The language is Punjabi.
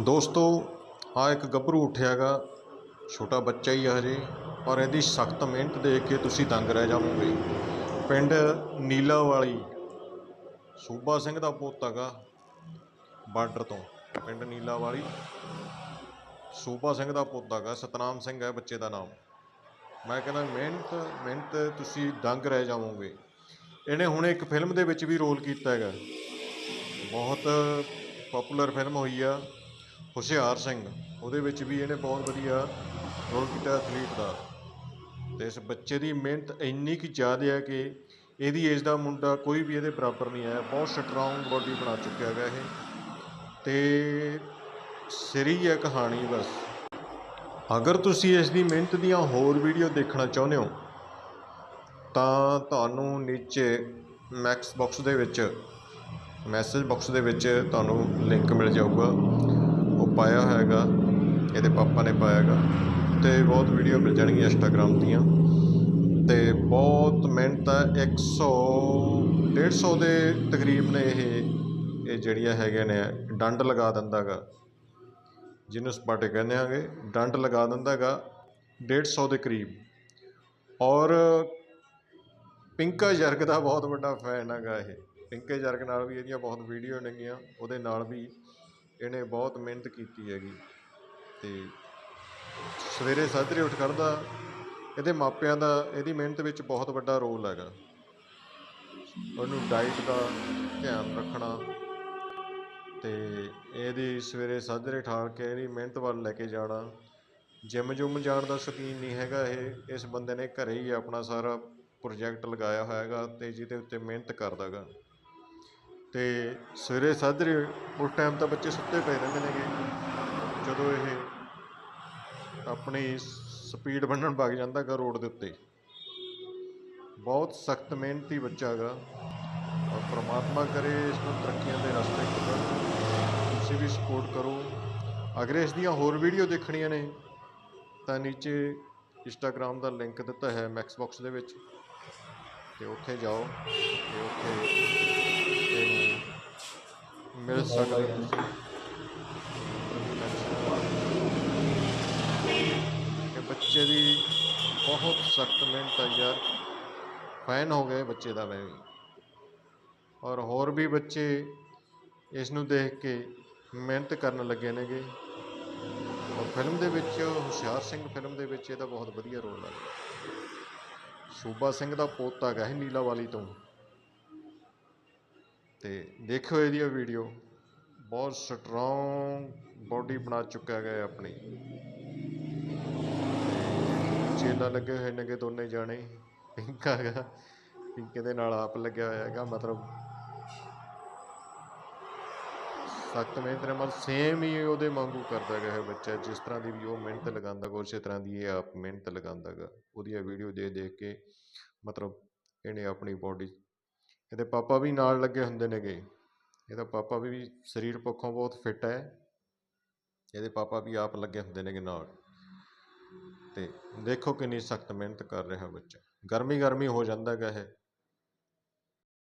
ਦੋਸਤੋ ਆ ਇੱਕ ਗੱਭਰੂ ਉੱਠਿਆ ਉੱਠਿਆਗਾ। ਛੋਟਾ ਬੱਚਾ ਹੀ ਆ ਹਜੇ ਔਰ ਇਹਦੀ ਸਖਤ ਮਿਹਨਤ ਦੇਖ ਕੇ ਤੁਸੀਂ ਦੰਗ ਰਹਿ ਜਾਵੋਗੇ। ਪਿੰਡ ਨੀਲਾ ਵਾਲੀ ਸੂਬਾ ਸਿੰਘ ਦਾ ਪੁੱਤ ਹੈਗਾ ਬਾਰਡਰ ਤੋਂ। ਪਿੰਡ ਨੀਲਾਵਾਲੀ, ਸੂਬਾ ਸਿੰਘ ਦਾ ਪੁੱਤ ਹੈਗਾ ਸਤਨਾਮ ਸਿੰਘ ਹੈ ਬੱਚੇ ਦਾ ਨਾਮ। ਮੈਂ ਕਹਿੰਦਾ, ਮਿਹਨਤ ਮਿਹਨਤ, ਤੁਸੀਂ ਦੰਗ ਰਹਿ ਜਾਵੋਗੇ। ਇਹਨੇ ਹੁਣ ਇੱਕ ਫਿਲਮ ਦੇ ਵਿੱਚ ਵੀ ਰੋਲ ਕੀਤਾ ਹੈਗਾ। ਬਹੁਤ ਪਪੂਲਰ ਫਿਲਮ ਹੋਈ ਆ। ਹੁਸ਼ਿਆਰ ਸਿੰਘ, ਉਹਦੇ ਵਿੱਚ ਵੀ ਇਹਨੇ ਬਹੁਤ ਵਧੀਆ ਰੋਲ ਕੀਤਾ ਐਥਲੀਟ ਦਾ। ਤੇ ਇਸ ਬੱਚੇ ਦੀ ਮਿਹਨਤ ਇੰਨੀ ਕਿ ਜ਼ਿਆਦਾ ਹੈ ਕਿ ਇਹਦੀ ਏਜ ਦਾ ਮੁੰਡਾ ਕੋਈ ਵੀ ਇਹਦੇ ਬਰਾਬਰ ਨਹੀਂ ਆਇਆ। ਬਹੁਤ ਸਟਰੋਂਗ ਬੋਡੀ ਬਣਾ ਚੁੱਕਿਆ ਹੈਗਾ ਇਹ। ਤੇ ਸਿਰੀ ਹੈ ਕਹਾਣੀ ਬਸ। ਅਗਰ ਤੁਸੀਂ ਇਸ ਦੀ ਮਿਹਨਤ ਦੀਆਂ ਹੋਰ ਵੀਡੀਓ ਦੇਖਣਾ ਚਾਹੁੰਦੇ ਹੋ, ਤਾਂ ਤੁਹਾਨੂੰ ਨੀਚੇ ਮੈਕਸ ਬਾਕਸ ਦੇ ਵਿੱਚ ਮੈਸੇਜ ਬਾਕਸ ਦੇ ਵਿੱਚ ਤੁਹਾਨੂੰ ਲਿੰਕ ਮਿਲ ਜਾਊਗਾ। ਪਾਇਆ ਹੈਗਾ, ਇਹਦੇ ਪਾਪਾ ਨੇ ਪਾਇਆ ਹੈਗਾ, ਤੇ ਬਹੁਤ ਵੀਡੀਓ ਮਿਲ ਜਾਣਗੀਆਂ ਇੰਸਟਾਗ੍ਰਾਮ ਦੀਆਂ। ਤੇ ਬਹੁਤ ਮਿਹਨਤ ਹੈ 100 150 ਦੇ ਤਕਰੀਬਨ ਇਹ ਇਹ ਜਿਹੜੀਆਂ ਹੈਗੇ ਨੇ, ਡੰਡ ਲਗਾ ਦਿੰਦਾ ਗਾ ਜਿਹਨੂੰ ਸਪਾਟੇ ਕਹਿੰਦੇ ਆਂਗੇ ਡੰਡ ਲਗਾ ਦਿੰਦਾ ਹੈਗਾ 150 ਦੇ ਕਰੀਬ। ਔਰ ਪਿੰਕਾ ਜਰਗ ਦਾ ਬਹੁਤ ਵੱਡਾ ਫੈਨ ਹੈਗਾ ਇਹ। ਪਿੰਕੇ ਜਰਗ ਨਾਲ ਵੀ ਇਹਦੀਆਂ ਬਹੁਤ ਵੀਡੀਓ ਨੇਗੀਆਂ, ਉਹਦੇ ਨਾਲ ਵੀ ਇਹਨੇ ਬਹੁਤ ਮਿਹਨਤ ਕੀਤੀ ਹੈਗੀ ਤੇ ਸਵੇਰੇ ਸਾਜਰੇ ਉੱਠ ਖੜਦਾ ਇਹਦੇ ਮਾਪਿਆਂ ਦਾ, ਇਹਦੀ ਮਿਹਨਤ ਵਿੱਚ ਬਹੁਤ ਵੱਡਾ ਰੋਲ ਹੈਗਾ। ਉਹਨੂੰ ਡਾਈਟ ਦਾ ਧਿਆਨ ਰੱਖਣਾ ਤੇ ਇਹਦੀ ਸਵੇਰੇ ਸਾਜਰੇ ਠਾਲ ਕੇ ਇਹਦੀ ਮਿਹਨਤ ਵੱਲ ਲੈ ਕੇ ਜਾਣਾ। ਜਿਮ ਜੁਮ ਜਾਣ ਦਾ ਸ਼ੌਕੀਨ ਨਹੀਂ ਹੈਗਾ ਇਹ, ਇਸ ਬੰਦੇ ਨੇ ਘਰੇ ਹੀ ਆਪਣਾ ਸਾਰਾ ਪ੍ਰੋਜੈਕਟ ਲਗਾਇਆ ਹੋਇਆ ਹੈਗਾ ਤੇ ਜਿਹਦੇ ਉੱਤੇ ਮਿਹਨਤ ਕਰਦਾ ਗਾ ਤੇ ਸਵੇਰੇ ਸਾਜਰੇ ਉਸ ਟਾਈਮ ਤਾਂ ਬੱਚੇ ਸੁੱਤੇ ਪਏ ਰਹਿੰਦੇ ਨੇਗੇ। ਜਦੋਂ ਇਹ ਆਪਣੀ ਸਪੀਡ ਬੰਨਣ ਵਗ ਜਾਂਦਾ ਗਾ ਰੋਡ ਦੇ ਉੱਤੇ। ਬਹੁਤ ਸਖਤ ਮਿਹਨਤੀ ਬੱਚਾ ਗਾ ਔਰ ਪ੍ਰਮਾਤਮਾ ਕਰੇ ਇਸ ਨੂੰ ਤਰੱਕੀਆਂ ਦੇ ਰਸਤੇ ਕੱਢਣ ਤੁਸੀਂ ਵੀ ਸਪੋਰਟ ਕਰੋ। ਅਗਰ ਇਸ ਦੀਆਂ ਹੋਰ ਵੀਡੀਓ ਦੇਖਣੀਆਂ ਨੇ, ਤਾਂ ਨੀਚੇ ਇੰਸਟਾਗ੍ਰਾਮ ਦਾ ਲਿੰਕ ਦਿੱਤਾ ਹੈ ਮੈਕਸ ਬਾਕਸ ਦੇ ਵਿੱਚ। ਤੇ ਉੱਥੇ ਜਾਓ ਤੇ ਉੱਥੇ ਮਿਲ ਸਕਦੇ ਹੋ ਤੁਸੀਂ ਬੱਚੇ ਦੀ ਬਹੁਤ ਸਖਤ ਮਿਹਨਤ ਹੈ ਯਾਰ। ਫੈਨ ਹੋ ਗਏ ਬੱਚੇ ਦਾ ਮੈਂ ਵੀ। ਔਰ ਹੋਰ ਵੀ ਬੱਚੇ ਇਸ ਨੂੰ ਦੇਖ ਕੇ ਮਿਹਨਤ ਕਰਨ ਲੱਗੇ ਨੇਗੇ। ਔਰ ਫਿਲਮ ਦੇ ਵਿੱਚ ਹੁਸ਼ਿਆਰ ਸਿੰਘ ਫਿਲਮ ਦੇ ਵਿੱਚ ਇਹਦਾ ਬਹੁਤ ਵਧੀਆ ਰੋਲ ਹੈ ਸੂਬਾ ਸਿੰਘ ਦਾ ਪੋਤਾ ਇਹ ਨੀਲਾ ਵਾਲੀ ਤੋਂ। ਤੇ ਦੇਖਿਓ ਇਹਦੀ ਵੀਡੀਓ ਬਹੁਤ ਸਟਰੋਂਗ ਬੋਡੀ ਬਣਾ ਚੁੱਕਾ ਹੈਗਾ ਇਹ ਆਪਣੀ। ਚੇਲਾ ਲੱਗੇ ਹੋਏ ਨੇਗੇ ਦੋਨੇ ਜਾਣੇ। ਪਿੰਕ ਹੈਗਾ, ਪਿੰਕ ਦੇ ਨਾਲ ਆਪ ਲੱਗਿਆ ਹੋਇਆ ਹੈਗਾ, ਮਤਲਬ ਸਖਤ ਮਿਹਨਤ ਨਾਲ ਸੇਮ ਹੀ ਉਹਦੇ ਵਾਂਗੂ ਕਰਦਾ ਹੈਗਾ ਇਹ ਬੱਚਾ, ਜਿਸ ਤਰ੍ਹਾਂ ਦੀ ਵੀ ਉਹ ਮਿਹਨਤ ਲਗਾਉਂਦਾ ਗਾ, ਉਸੇ ਤਰ੍ਹਾਂ ਦੀ ਇਹ ਆਪ ਮਿਹਨਤ ਲਗਾਉਂਦਾ ਗਾ। ਉਹਦੀਆਂ ਵੀਡੀਓ ਦੇਖ ਦੇਖ ਕੇ ਮਤਲਬ ਇਹਨੇ ਆਪਣੀ ਬੋਡੀ ਇਹਦੇ ਪਾਪਾ ਵੀ ਨਾਲ ਲੱਗੇ ਹੁੰਦੇ ਨੇਗੇ। ਇਹਦਾ ਪਾਪਾ ਵੀ ਸਰੀਰ ਪੱਖੋਂ ਬਹੁਤ ਫਿੱਟ ਹੈ। ਇਹਦੇ ਪਾਪਾ ਵੀ ਆਪ ਲੱਗੇ ਹੁੰਦੇ ਨੇਗੇ ਨਾਲ। ਤੇ ਦੇਖੋ ਕਿੰਨੀ ਸਖਤ ਮਿਹਨਤ ਕਰ ਰਿਹਾ ਬੱਚਾ। ਗਰਮੀ ਗਰਮੀ ਹੋ ਜਾਂਦਾ ਹੈਗਾ ਇਹ।